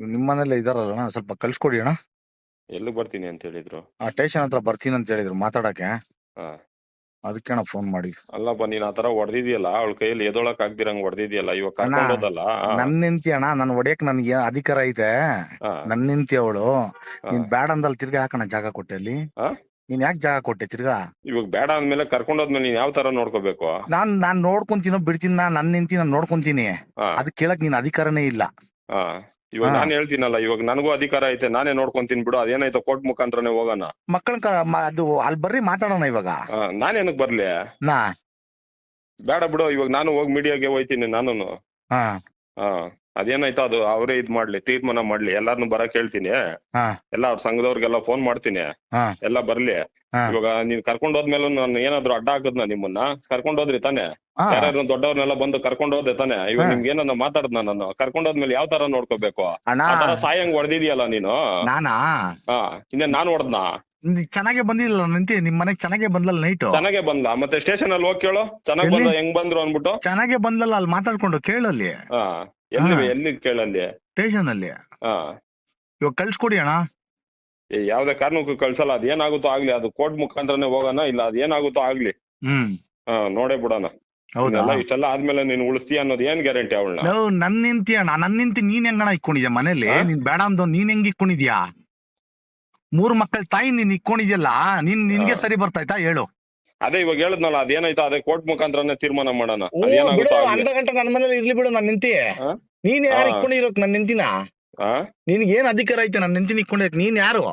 ನಿಮ್ಮನೇಲೆ ಇದಾರಲ್ಲ ಅಣ್ಣ ಸ್ವಲ್ಪ ಕಳ್ಸ್ಕೊಡಿ ಅಣ್ಣ. ಎಲ್ಲಿ ಬರ್ತೀನಿ ಅಂತ ಹೇಳಿದ್ರು? ಆ ಸ್ಟೇಷನ್ ಹತ್ರ ಬರ್ತೀನಿ ಅಂತ ಹೇಳಿದ್ರು ಮಾತಾಡಕ್ಕೆ. ಹಾ. ಅದಕ್ಕೆ ಅಣ್ಣ ಫೋನ್ ಮಾಡಿದ್ದು. ಅಲ್ಲಪ್ಪ ನೀನ್ ಆತರ ಹೊಡೆದಿದ್ಯಲ್ಲ ಅವಳ ಕೈಯಲ್ಲಿ ಎದೊಳಕ್ ಆಗ್ದಿರಂಗ್ ಹೊಡೆದಿದ್ಯಲ್ಲ ಇವಾಗ ಅಣ್ಣ, ಕರ್ಕೊಂಡ್ ಹೋದಲ್ಲ? ಆ, ನನ್ ನಿಂತಿ ಅಣ್ಣ ನನ್ ಒಡೆಯಕ್ ನನ್ಗೆ ಅಧಿಕಾರ ಐತೆ. ನನ್ ನಿಂತಿ ಅವಳು. ನೀನ್ ಬ್ಯಾಡ ಅಂದಲ್ ತಿರ್ಗಾ ಹಾಕಣ ಜಾಗ ಕೊಟ್ಟೆ ಅಲ್ಲಿ ಆ? ನೀನ್ ಯಾಕೆ ಜಾಗ ಕೊಟ್ಟೆ ತಿರ್ಗಾ? ಇವಾಗ ಬೇಡ ಅಂದ್ಮೇಲೆ ಕರ್ಕೊಂಡ್ ಹೋದ್ಮೇಲೆ ನೀನ್ ಯಾವ ತರ ನೋಡ್ಕೋಬೇಕು? ನಾನ್ ನಾನ್ ನೋಡ್ಕೊಂತೀನೋ ಬಿಡ್ತೀನಿ ನಾನ್ ನನ್ ನಿಂತಿ ನಾನ್ ನೋಡ್ಕೊಂತೀನಿ. ಹಾ. ಅದ್ ಕೇಳಕ್ ನೀನ್ ಅಧಿಕಾರನೇ ಇಲ್ಲ. ಹಾ ಇವಾಗ ಹಾ. ನಾನ್ ಹೇಳ್ತೀನಲ್ಲ ಇವಾಗ ನನಗೂ ಅಧಿಕಾರ ಐತೆ ನಾನೇ ನೋಡ್ಕೊಂತೀನಿ ಬಿಡು ಅದೇನಾಯ್ತು ಕೋರ್ಟ್ ಮುಖಾಂತರನೇ ಹೋಗೋಣ. ಮಕ್ಕಳ ಅದು ಅಲ್ಲಿ ಬರ್ರಿ ಮಾತಾಡೋಣ ಇವಾಗ. ಹಾ ನಾನೇನಕ್ ಬರ್ಲಿ? ನಾ. ಬೇಡ ಬಿಡು ಇವಾಗ ನಾನು ಹೋಗಿ ಮೀಡಿಯಾಗೆ ಹೋಯ್ತೀನಿ ನಾನು ಹಾ. ಹಾ ಅದೇನಾಯ್ತು ಅದು ಅವರೇ ಇದ್ ಮಾಡ್ಲಿ ತೀರ್ಮಾನ ಮಾಡ್ಲಿ ಎಲ್ಲಾರ್ನು ಬರಕ್ ಹೇಳ್ತೀನಿ. ಹಾ. ಎಲ್ಲ ಅವ್ರ ಸಂಘದವ್ರಿಗೆಲ್ಲ ಫೋನ್ ಮಾಡ್ತೀನಿ. ಹಾ. ಎಲ್ಲ ಬರ್ಲಿ. ಹಾ. ಇವಾಗ ನೀವ್ ಕರ್ಕೊಂಡ್ ಹೋದ್ಮೇಲೆ ನಾನು ಏನಾದ್ರು ಅಡ್ಡ ಹಾಕದ್ನ ನಿಮ್ಮನ್ನ ಕರ್ಕೊಂಡ್ ಹೋದ್ರಿ ತಾನೆ. ಹಾ. ಯಾರು ದೊಡ್ಡವ್ರನ್ನೆಲ್ಲ ಬಂದು ಕರ್ಕೊಂಡ್ ಹೋದೆ ತಾನೆ. ಇವಾಗ ಹಾ. ನಿಮ್ಗೆ ಏನನ್ನ ಮಾತಾಡ್ದ ನಾನು? ಕರ್ಕೊಂಡ್ ಹೋದ್ಮೇಲೆ ಯಾವ ತರ ನೋಡ್ಕೋಬೇಕು? ಅಣ್ಣ. ಆ ತರ ಸಾಯಂಗ್ ಹೊಡೆದಿದ್ಯಲ್ಲ ನೀನು? ನಾನಾ? ಹಾ. ಇನ್ನೇ ನಾನ್ ಹೊಡೆದ್ನ? ನೀ ಚೆನ್ನಾಗೆ ಬಂದಿಲ್ಲ ನಿಂತಿ ನಿಮ್ ಮನೆಗ್ ಚೆನ್ನಾಗೆ ಬಂದಲ್ಲ ನೈಟು ಚೆನ್ನಾಗೆ ಬಂದ ಮತ್ತೆ ಸ್ಟೇಷನ್ ಅಲ್ಲಿ ಹೋಗಿ ಕೇಳು. ಚೆನ್ನಾಗಿ ಎಲ್ಲಿ? ಹೆಂಗ್ ಬಂದ್ರು ಅನ್ಬಿಟ್ಟು ಚೆನ್ನಾಗೆ ಬಂದಲ್ಲ ಅಲ್ಲಿ ಮಾತಾಡ್ಕೊಂಡು ಕೇಳಲ್ಲಿ ಹಾ. ಎಲ್ಲಿ ಹಾ. ಎಲ್ಲಿ ಕೇಳಲ್ಲಿ ಸ್ಟೇಷನ್ ಅಲ್ಲಿ. ಹಾ. ಇವಾಗ ಕಳ್ಸ್ಕೊಡಿ ಅಣ್ಣ. ಏ, ಯಾವ್ದೇ ಕಾರಣಕ್ಕೂ ಕಳ್ಸಲ್ಲ. ಅದ್ ಏನಾಗುತ್ತೋ ಆಗ್ಲಿ. ಅದು ಕೋರ್ಟ್ ಮುಖಾಂತರನೇ ಹೋಗೋಣ ಇಲ್ಲ ಅದ್ ಏನಾಗುತ್ತೋ ಆಗ್ಲಿ. ಹ್ಮ್. ಹಾ ನೋಡೇ ಬಿಡೋಣ. ಹೌದಾ? ಇಷ್ಟೆಲ್ಲ ಆದ್ಮೇಲೆ ನೀನ್ ಉಳಿಸ್ತೀಯ ಅನ್ನೋದು ಏನ್ ಗ್ಯಾರಂಟಿ ಅವಳನ್ನ? ನಾವು ನನ್ ನಿಂತಿ ಅಣ್ಣ. ನನ್ ನಿಂತಿ ನೀನ್ ಹೆಂಗಣ ಇಕ್ಕೊಂಡಿದ್ಯಾ ಮನೇಲಿ? ನೀನ್ ಬೇಡ ಅಂದವ್ ನೀನ್ ಹೆಂಗ್ ಇಕ್ಕೊಂಡಿದ್ಯಾ ಮೂರ್ ಮಕ್ಕಳ ತಾಯಿ ನೀನ್ ಇಕ್ಕೊಂಡಿದ್ಯಲ್ಲ ನಿನ್ ನಿನ್ಗೆ. ಸರಿ ಬರ್ತಾಯ್ತಾ? ಹೇಳು. ಅದೇ ಇವಾಗ ಹೇಳದ್ನಲ್ಲ ಅದೇನಾಯ್ತು? ಅದೇ ಕೋರ್ಟ್ ಮುಖಾಂತರನೇ ತೀರ್ಮಾನ ಮಾಡೋಣ. ಬಿಡು ಆಗ್ಲಿ ಅರ್ಧ ಗಂಟೆ ನನ್ ಮನೇಲಿ ಇರ್ಲಿ ಬಿಡು ನಾನು ನಿಂತಿ? ನೀನ್ ಯಾರು ಹಾ. ಇಕ್ಕೊಂಡಿರೋಕ್ ನನ್ ನಿಂತಿನ? ಹಾ? ನಿನ್ಗೆ ಏನ್ ಅಧಿಕಾರ ಐತೆ ನನ್ ನಿಂತಿನ ಇಕ್ಕೊಂಡಿರೋಕ್ ನೀನ್ ಯಾರು?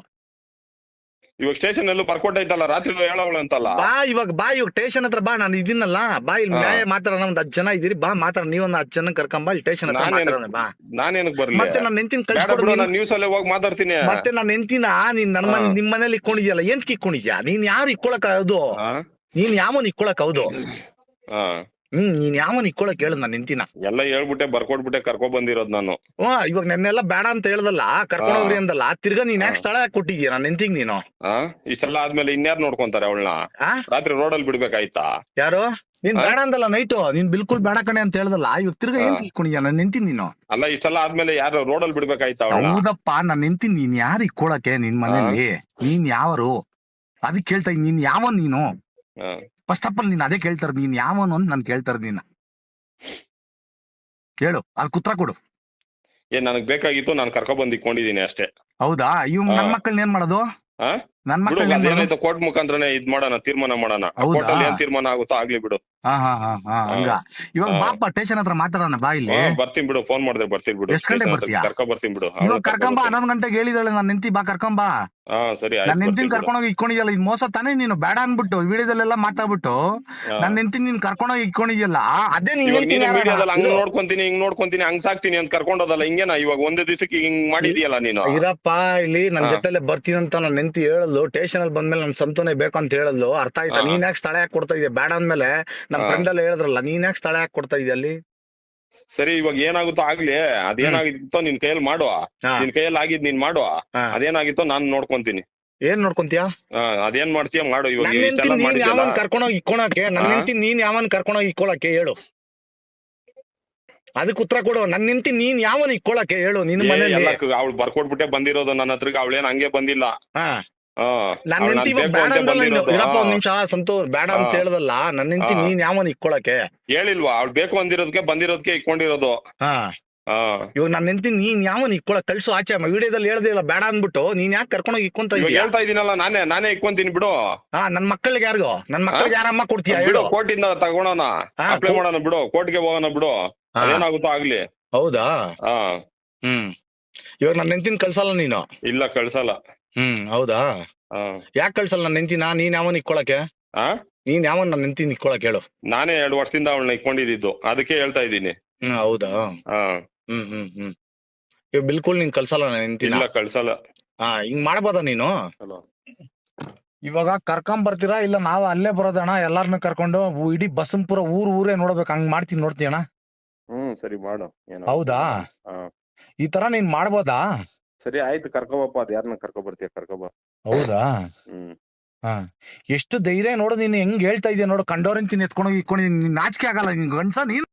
ಇವಾಗ ಸ್ಟೇಷನ್ ಎಲ್ಲೂ ಬರ್ಕೊಟ್ ಐತಲ್ಲ ರಾತ್ರಿ ಹೇಳವಳ ಅಂತಲ್ಲ? ಬಾ ಇವಾಗ ಬಾ ಇವಾಗ ಸ್ಟೇಷನ್ ಹತ್ರ ಬಾ ನಾನು ಇದಿನಲ್ಲ. ಬಾ ಇಲ್ಲಿ. ನ್ಯಾಯ ಮಾತಾಡೋಣ ಒಂದ್ ಹತ್ತು ಜನ ಇದೀರಿ ಬಾ ಮಾತಾಡ ನೀವೊಂದ್ ಹತ್ತು ಜನ ಕರ್ಕೊಂಬಾ ಇಲ್ಲಿ ಸ್ಟೇಷನ್ ಹತ್ರ ಮಾತಾಡೋಣ ಬಾ. ನಾನೇನಕ್ ಬರ್ಲಿ? ಮತ್ತೆ ನಾನು ನೆಂತಿನ ಕಳ್ಸ್ಕೊಡು ನಾನು ನ್ಯೂಸ್ ಅಲ್ಲೇ ಹೋಗಿ ಮಾತಾಡ್ತೀನಿ. ಮತ್ತೆ ನಾನು ನೆಂತಿನ ನೀನ್ ನನ್ನ ಮನೆ ನಿಮ್ಮ ನಿಮ್ ಮನೇಲಿ ಇಕ್ಕೊಂಡಿದ್ಯಲ್ಲ ಎಂತ ಇಕ್ಕೊಂಡಿದ್ಯಾ? ನೀನ್ ಯಾರು ಇಕ್ಕೊಳಕ್ ಹೌದು? ನೀನ್ ಯಾವನ್ ಇಕ್ಕೊಳಕ್ ಹೌದು? ಹ್ಮ್ ನೀನ್ ಯಾವನ್ ಇಕ್ಕೊಳಕ್ ಹೇಳು ನಾನು ನಿಂತಿನ ಎಲ್ಲ ಹೇಳ್ಬಿಟ್ಟೆ ಬರ್ಕೊಟ್ಬಿಟ್ಟೆ ಕರ್ಕೊ ಬಂದಿರೋದ್ ನಾನು. ಹಾ ಇವಾಗ ನೆನ್ನೆಲ್ಲ ಬೇಡ ಅಂತ ಹೇಳ್ದಲ್ಲ ಕರ್ಕೊಂಡ್ ಹೋಗ್ರಿ ಅಂದಲ್ಲ ತಿರ್ಗಾ ನೀನ್ ಯಾಕೆ. ಸ್ಥಳ ಯಾಕ್ ಕೊಟ್ಟಿದ್ಯಾ ನಾನು ನೆಂತಿಗ್ ನೀನು? ಹಾ ಇಷ್ಟೆಲ್ಲ ಆದ್ಮೇಲೆ ಇನ್ಯಾರು ನೋಡ್ಕೊಂತಾರೆ ಅವಳನ್ನ? ಆ? ರಾತ್ರಿ ರೋಡಲ್ಲಿ ಬಿಡ್ಬೇಕಾಯ್ತಾ? ಯಾರು? ನೀನ್ ಬೇಡ ಅಂದಲ್ಲ ನೈಟು ನೀನ್ ಬಿಲ್ಕುಲ್ ಬೇಡ ಕಣೆ ಅಂತ ಹೇಳ್ದಲ್ಲ ಇವಾಗ ತಿರ್ಗಾ ಏನ್. ಇಕ್ಕೊಂಡಿದ್ಯಾ ನಾನು ನೆಂತೀನಿ ನೀನು? ಅಲ್ಲ ಇಷ್ಟೆಲ್ಲ ಆದ್ಮೇಲೆ ಯಾರು ರೋಡಲ್ಲಿ ಬಿಡ್ಬೇಕಾಯ್ತಾ ಅವಳನ್ನ? ಹೌದಪ್ಪ ನಾನ್ ನಿಂತೀನಿ ನೀನ್ ಯಾರು ಇಕ್ಕೊಳಕ್ಕೆ ನಿನ್ ಮನೇಲಿ? ನೀನ್ ಯಾರು ಅದಕ್ಕೆ ಹೇಳ್ತಾ ಇದ್ದೀನಿ ನೀನ್ ಯಾವ ನೀನು. ಫಸ್ಟ್ ಆಫ್ ಆಲ್ ನೀನ್ ಅದೇ ಕೇಳ್ತಾರ ನೀನ್ ಯಾವನು ಅಂತ ನಾನು ಕೇಳ್ತಾರ ನೀನ್. ಕೇಳು ಅದ್ ಕುತ್ರ ಕೊಡು. ಏನ್ ನನಗ್ ಬೇಕಾಗಿತ್ತು ನಾನು ಕರ್ಕೊಂಡ್ ಬಂದ್ ಇಕ್ಕೊಂಡಿದೀನಿ ಅಷ್ಟೇ. ಹೌದಾ? ಇವ್ ನನ್. ಮಕ್ಕಳನ್ನ ಏನ್ ಮಾಡೋದು? ನನ್ ಮಕ್ಕಳು ಕೋರ್ಟ್ ಮುಖಾಂತರನೇ ಇದ್ ಮಾಡೋಣ ತೀರ್ಮಾನ ಮಾಡೋಣ? ಕೋರ್ಟ್ ಅಲ್ಲಿ ಏನ್ ತೀರ್ಮಾನ ಆಗುತ್ತೋ ಆಗ್ಲಿ ಬಿಡು. ಹಾ ಹಾ ಹಾ ಹಾ ಹಂಗ. ಇವಾಗ. ಬಾಪ ಸ್ಟೇಷನ್ ಹತ್ರ ಮಾತಾಡೋಣ ಬಾ ಇಲ್ಲಿ. ಬರ್ತೀನಿ ಬಿಡು ಫೋನ್ ಮಾಡಿದ್ರೆ ಬರ್ತೀನಿ ಬಿಡು. ಎಷ್ಟು ಗಂಟೆ ಬರ್ತೀಯಾ? ಕರ್ಕೊಂಡ್ ಬರ್ತೀನಿ ಬಿಡು. ಇವಾಗ ಕರ್ಕೊಂಬ ಹನ್ನೊಂದು ಗಂಟೆಗೆ ಹೇಳಿದಾಳೆ ನಾನು ನಿಂತಿ ಬಾ ಕರ್ಕೊಂಬ. ಹಾ ಸರಿ ನಾನು ನಿಂತಿನ ಬರ್ತೀನಿ. ಕರ್ಕೊಂಡೋಗಿ ಇಕ್ಕೊಂಡಿದ್ಯಲ್ಲ ಇದು ಮೋಸ ತಾನೇ ನೀನು ಬೇಡ ಅನ್ಬಿಟ್ಟು ವಿಡಿಯೋದಲ್ಲೆಲ್ಲ ಮಾತಾಡ್ಬಿಟ್ಟು ನಾನು ನಾನ್ ನಿಂತಿನ ನೀನ್ ಕರ್ಕೊಂಡೋಗಿ ಇಕ್ಕೊಂಡಿದ್ಯಲ್ಲ ಅದೇ ನೀನ್ ಹಂಗ ನಿಂತಿನ ನೀನು ಹಂಗ್ ನೋಡ್ಕೊಂತೀನಿ ಹಿಂಗ್ ನೋಡ್ಕೊಂತೀನಿ ಹಂಗ್ ಸಾಕ್ತೀನಿ ಅಂತ ಕರ್ಕೊಂಡೋದಲ್ಲ ಹಿಂಗೇನಾ? ಇವಾಗ ಒಂದೇ ದಿವಸಕ್ಕೆ ಹಿಂಗ್ ಮಾಡಿದ್ಯಲ್ಲ ನೀನು? ಇರಪ್ಪ ಇಲ್ಲಿ ನನ್. ಜೊತೆಲೆ ಬರ್ತೀನಿ ಅಂತ ನಾನು ನೆಂತಿ ಹೇಳಲು ಸ್ಟೇಷನ್ ಅಲ್ಲಿ ಬಂದ್ಮೇಲೆ ನನ್ ಸಂತೋನೆ ಬೇಕು ಅಂತ ಹೇಳಿದ್ಲು. ಅರ್ಥ ಆಯ್ತಾ? ಹಾ. ನೀನ್ ಯಾಕೆ ಸ್ಥಳ ಯಾಕೆ ಕೊಡ್ತಾ ಇದೆಯಾ? ಬೇಡ ಅಂದ್ಮೇಲೆ ನಮ್ ಹಾ. ಫ್ರೆಂಡ್ ಎಲ್ಲ ಹೇಳಿದ್ರಲ್ಲ ನೀನ್ ಯಾಕೆ ಸ್ಥಳ ಯಾಕೆ ಕೊಡ್ತಾ ಇದೆಯಾ ಅಲ್ಲಿ? ಸರಿ ಇವಾಗ ಏನಾಗುತ್ತೋ ಆಗ್ಲಿ ಅದೇನಾಗಿತ್ತೋ ನಿನ್ ಕೈಯಲ್ಲಿ ಮಾಡುವ. ಹಾ. ನಿನ್ ಕೈಯಲ್ಲಿ ಆಗಿದ್ ನೀನ್ ಮಾಡುವ. ಹಾ. ಅದೇನಾಗಿತ್ತೋ ನಾನ್ ನೋಡ್ಕೊಂತೀನಿ. ಏನ್ ನೋಡ್ಕೊಂತೀಯಾ? ಅದೇನ್ ಮಾಡ್ತೀಯ ಮಾಡು ಇವಾಗ ನನ್ ಹೆಂಡತಿ ಇಷ್ಟೆಲ್ಲ ನೀನ್ ಮಾಡಿದ್ಯಲ್ಲ. ಯಾವನ್ ಕರ್ಕೊಂಡೋಗಿ ಇಕ್ಕೊಳಕ್ಕೆ? ನನ್ ಹಾ? ಹೆಂಡತಿ ನೀನ್ ಯಾವನ್ ಕರ್ಕೊಂಡೋಗಿ ಇಕ್ಕೊಳಕ್ಕೆ? ಹೇಳು. ಅದಕ್ಕೆ ಉತ್ತರ ಕೊಡು. ನನ್ ನಿಂತಿ ನೀನ್ ಯಾವನ್ ಇಕ್ಕೊಳಕ್ಕೆ? ಹೇಳು ನಿನ್ ಮನೆಯಲ್ಲಿ. ಅವಳು ಬರ್ಕೊಟ್ಬಿಟ್ಟೆ ಬಂದಿರೋದು ನನ್ನ ಹತ್ರಕ್ಕೆ ಅವಳೇನ್ ಹಂಗೆ ಬಂದಿಲ್ಲ. ಹಾ. ಹಾ ನನ್ ಅವ್ಳ್ ಹೆಂಡತಿ ಇವಾಗ ಬೇಡ ಅಂದಲ್ಲ ನೀನು. ಇರಪ್ಪ ಒಂದ್ ನಿಮಿಷ ಸಂತು ಬೇಡ ಅಂತ. ಹೇಳ್ದಲ್ಲ ನನ್ ಹೆಂಡತಿ ನೀನ್ ಯಾವನ್ ಇಕ್ಕೊಳಕ್ಕೆ? ಹೇಳಿಲ್ವಾ ಅವ್ಳು ಬೇಕು ಅಂದಿರೋದಕ್ಕೆ ಬಂದಿರೋದಕ್ಕೆ ಇಕ್ಕೊಂಡಿರೋದು ಇವಾಗ ನನ್ನ ಹೆಂಡತಿ ನೀನ್ ಯಾವನ್ ಇಕ್ಕೊಳಕ್? ಕಳ್ಸು ಆಚೆ ವಿಡಿಯೋದಲ್ಲಿ ಹೇಳ್ದೆ ಇಲ್ಲ ಬೇಡ ಅಂದ್ಬಿಟ್ಟು ನೀನ್ ಯಾಕೆ ಕರ್ಕೊಂಡೋಗಿ ಇಕ್ಕೊಂತ ಹೇಳ್ತಾ ಇದೀನಲ್ಲ ನಾನೇ ನಾನೇ ಇಕ್ಕೊಂತೀನಿ ಬಿಡು. ಹಾ ನನ್ ಮಕ್ಕಳಿಗೆ ಯಾರಿಗೋ? ನನ್ ಮಕ್ಕಳಿಗೆ ಯಾರಮ್ಮ ಕೊಡ್ತೀಯಾ ಬಿಡು ಕೋರ್ಟಿಂದ ತಗೊಳೋಣ. ಅಪ್ಲೈ ಮಾಡೋಣ ಬಿಡು ಕೋರ್ಟ್ಗೆ ಹೋಗೋಣ ಬಿಡು. ಏನಾಗುತ್ತೋ ಆಗ್ಲಿ. ಹೌದಾ? ಹ್ಮ್. ಇವಾಗ ನನ್ನ ನೆಂತಿನ ಕಳ್ಸಲ್ಲ ನೀನು? ಇಲ್ಲ ಕಳ್ಸಲ್ಲ. ಹ್ಮ್ ಹೌದಾ? ಯಾಕೆ ಕಳ್ಸಲ್ಲ ನನ್ನ ಹೆಂಡತಿನ ನೀನ್ ಯಾವನ್ ಇಕ್ಕೊಳಕ್ಕೆ? ಆ? ನೀನ್ ಯಾವನ್ ನನ್ನ ಹೆಂಡತಿನ ಇಕ್ಕೊಳಕ್ ಹೇಳು. ನಾನೇ ಎರಡು ವರ್ಷದಿಂದ ಅವಳನ್ನ ಇಟ್ಕೊಂಡಿದ್ದು ಅದಕ್ಕೆ ಹೇಳ್ತಾ ಇದ್ದೀನಿ. ಹ್ಮ್ ಹೌದಾ? ಹಾ. ಹ್ಮ್ ಹ್ಮ್ ಹ್ಮ್. ಇವಾಗ ಬಿಲ್ಕುಲ್ ನೀನ್ ಕಳ್ಸಲ್ಲ ನನ್ನ ಹೆಂಡತಿನ? ಇಲ್ಲ ಕಳ್ಸಲ್ಲ. ಹಾ ಹಿಂಗ್ ಮಾಡ್ಬೋದಾ ನೀನು. ಇವಾಗ ಕರ್ಕೊಂಡ್ ಬರ್ತೀರಾ? ಇಲ್ಲ ನಾವ್ ಅಲ್ಲೇ ಬರೋದಣ್ಣ ಎಲ್ಲಾರ್ನು ಕರ್ಕೊಂಡು ಊ- ಇಡೀ ಬಸಂಪುರ ಊರ್ ಊರೇ ನೋಡ್ಬೇಕು. ಹಂಗ್ ಮಾಡ್ತೀನಿ ನೋಡ್ತೀಯಣ್ಣ ಹ್ಮ್ ಸರಿ ಮಾಡು. ಏನೋ. ಹೌದಾ? ಹಾ. ಈ ತರ ನೀನ್ ಮಾಡ್ಬೋದಾ? ಸರಿ ಆಯ್ತು ಕರ್ಕೊಬಪ್ಪ ಅದ್ ಯಾರನ್ನ ಕರ್ಕೊ ಬರ್ತೀಯ ಕರ್ಕೊಬ. ಹೌದಾ? ಹ್ಮ್. ಹಾ. ಎಷ್ಟು ಧೈರ್ಯ ನೋಡು ನೀನ್ ಹೆಂಗ್ ಹೇಳ್ತಾ ಇದೀಯ ನೋಡು ಕಂಡೋರಂತೀನಿ ಎತ್ಕೊಂಡೋಗಿ ಇಟ್ಕೊಂಡಿದೀನಿ ನಾಚಿಕೆ ಆಗಲ್ಲ ನಿನ್ ಗಂಡ್ಸ ನೀನ್.